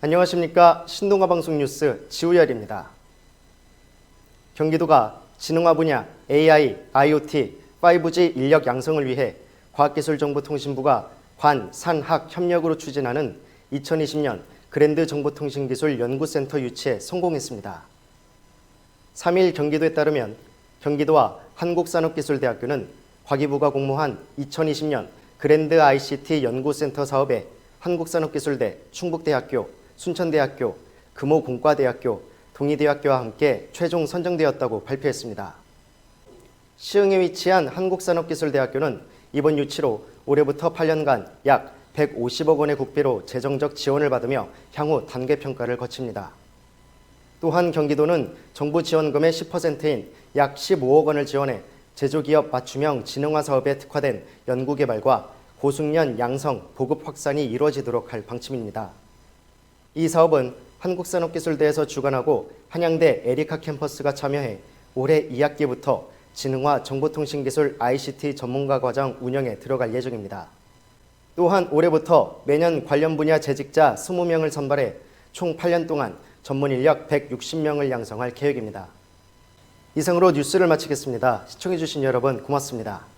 안녕하십니까 신동아 방송 뉴스 지우열입니다. 경기도가 진흥화 분야 AI, IoT, 5G 인력 양성을 위해 과학기술정보통신부가 관, 산, 학 협력으로 추진하는 2020년 그랜드 정보통신기술 연구센터 유치에 성공했습니다. 3일 경기도에 따르면 경기도와 한국산업기술대학교는 과기부가 공모한 2020년 그랜드 ICT 연구센터 사업에 한국산업기술대, 충북대학교, 순천대학교, 금호공과대학교, 동의대학교와 함께 최종 선정되었다고 발표했습니다. 시흥에 위치한 한국산업기술대학교는 이번 유치로 올해부터 8년간 약 150억 원의 국비로 재정적 지원을 받으며 향후 단계 평가를 거칩니다. 또한 경기도는 정부 지원금의 10%인 약 15억 원을 지원해 제조기업 맞춤형 진흥화 사업에 특화된 연구개발과 고숙련 양성, 보급 확산이 이루어지도록 할 방침입니다. 이 사업은 한국산업기술대에서 주관하고 한양대 에리카 캠퍼스가 참여해 올해 2학기부터 진흥화 정보통신기술 ICT 전문가 과정 운영에 들어갈 예정입니다. 또한 올해부터 매년 관련 분야 재직자 20명을 선발해 총 8년 동안 전문 인력 160명을 양성할 계획입니다. 이상으로 뉴스를 마치겠습니다. 시청해주신 여러분 고맙습니다.